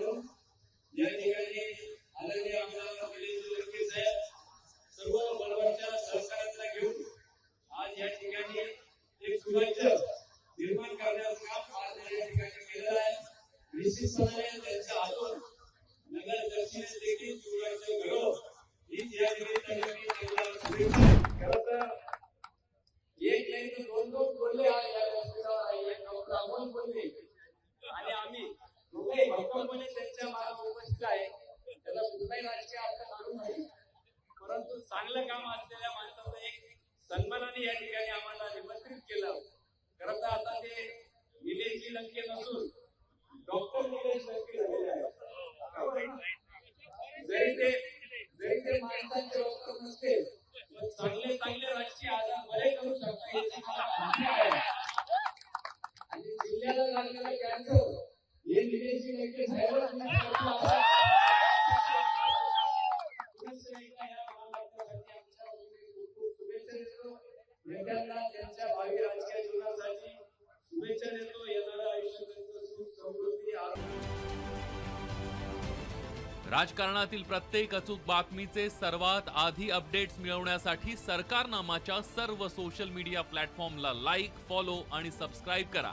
महाराजांचं या ठिकाणी आदरणीय आमदार निलेश साहेब सर्व सहकार्याला घेऊन आज या ठिकाणी एक सुराज्य निर्माण करण्याचं काम आज या ठिकाणी केलेलं आहे. त्यांच्या हातून नगर देखील हीच या निमित्ताने त्यांना शुभेच्छा खरं तर एक नाही तर दोन दोन बोलले आहे. या व्यासपीठावर एक डॉक्टर अमोल बोलले दोघे म्हणजे त्यांच्या मागे उपस्थित आहे. त्याला कुठलाही राजकीय अर्थ काढू नाही. परंतु चांगलं काम असलेल्या माणसाचं एक सन्मानाने या ठिकाणी आम्हाला निमंत्रित केलं. खरं तर आता ते निलेशजी लंके नसून डॉक्टर निलेश लंके झालेले आहेत. जरी ते जरी ते माणसांचे डॉक्टर नसते चांगले चांगले राजकीय आजार बरे करू शकता याची मला खात्री आहे. आणि जिल्ह्याला लागलेला कॅन्सर हे त्यांच्या भावी राजकीय जीवनासाठी शुभेच्छा देतो. येणारं आयुष्य त्यांचं सुख समृद्धी राजकारणातील प्रत्येक अचूक बातमीचे सर्वात आधी अपडेट्स मिळवण्यासाठी सरकारनामाच्या सर्व सोशल मीडिया प्लॅटफॉर्मला लाईक फॉलो आणि सबस्क्राईब करा.